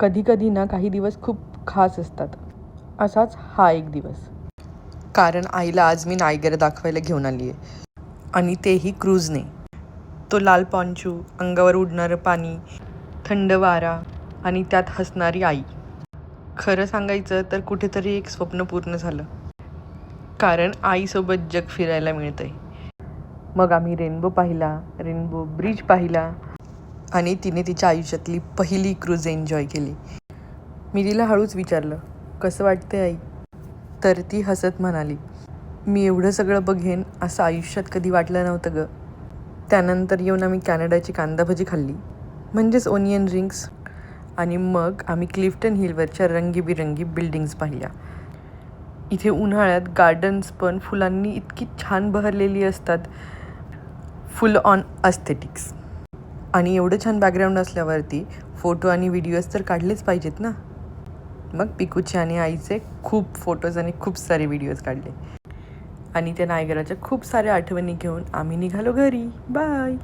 कधीकधी ना काही दिवस खूप खास असतात. असाच हा एक दिवस. कारण आईला आज मी नायगर दाखवायला घेऊन आली आहे आणि तेही क्रूजने. तो लाल पॉन्चू अंगावर उडणारं पाणी थंड वारा आणि त्यात हसणारी आई. खरं सांगायचं तर कुठेतरी एक स्वप्न पूर्ण झालं. कारण आईसोबत जग फिरायला मिळतंय. मग आम्ही रेनबो पाहिला रेनबो ब्रिज पाहिला आणि तिने तिच्या आयुष्यातली पहिली क्रूज एन्जॉय केली. मी तिला हळूच विचारलं कसं वाटतंय आई? तर ती हसत म्हणाली मी एवढं सगळं बघेन असं आयुष्यात कधी वाटलं नव्हतं गं. त्यानंतर येऊन आम्ही कॅनडाची कांदाभजी खाल्ली. म्हणजेच ओनियन रिंग्स आणि मग आम्ही क्लिफ्टन हिलवरच्या रंगीबिरंगी बिल्डिंग्स पाहिल्या. इथे उन्हाळ्यात गार्डन्स पण फुलांनी इतकी छान बहरलेली असतात. फुल ऑन अस्थेटिक्स आणि एवढं छान बॅकग्राऊंड असल्यावरती फोटो आणि व्हिडिओज तर काढलेच पाहिजेत ना? मग पिकूचे आणि आईचे खूप फोटोज आणि खूप सारे व्हिडिओज काढले. आणि त्या नायगराच्या खूप साऱ्या आठवणी घेऊन आम्ही निघालो घरी. बाय